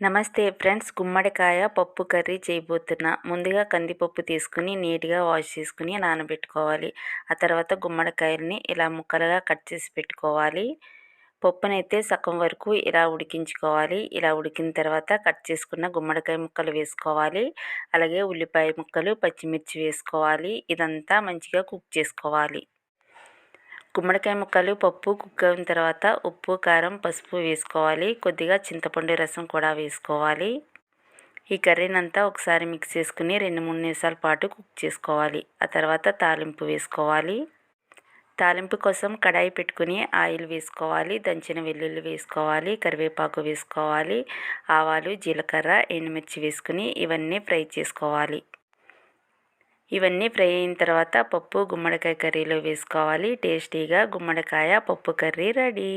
నమస్తే ఫ్రెండ్స్ గుమ్మడికాయ పప్పు కర్రీ చేయబోతున్నా. ముందుగా కందిపప్పు తీసుకుని నీట్గా వాష్ చేసుకుని నానబెట్టుకోవాలి. ఆ తర్వాత గుమ్మడికాయలని ఇలా ముక్కలుగా కట్ చేసి పెట్టుకోవాలి. పప్పునైతే సగం వరకు ఇలా ఉడికించుకోవాలి. ఇలా ఉడికిన తర్వాత కట్ చేసుకున్న గుమ్మడికాయ ముక్కలు వేసుకోవాలి. అలాగే ఉల్లిపాయ ముక్కలు పచ్చిమిర్చి వేసుకోవాలి. ఇదంతా మంచిగా కుక్ చేసుకోవాలి. గుమ్మడికాయ ముక్కలు పప్పు కుక్ అయిన తర్వాత ఉప్పు కారం పసుపు వేసుకోవాలి. కొద్దిగా చింతపండు రసం కూడా వేసుకోవాలి. ఈ కర్రీని అంతా ఒకసారి మిక్స్ చేసుకుని రెండు మూడు నిమిషాల పాటు కుక్ చేసుకోవాలి. ఆ తర్వాత తాలింపు వేసుకోవాలి. తాలింపు కోసం కడాయి పెట్టుకుని ఆయిల్ వేసుకోవాలి. దంచిన వెల్లుల్లి వేసుకోవాలి. కరివేపాకు వేసుకోవాలి. ఆవాలు జీలకర్ర ఎండుమిర్చి వేసుకుని ఇవన్నీ ఫ్రై చేసుకోవాలి. ఇవన్నీ ఫ్రై అయిన తర్వాత పప్పు గుమ్మడికాయ కర్రీలో వేసుకోవాలి. టేస్టీగా గుమ్మడికాయ పప్పు కర్రీ రెడీ.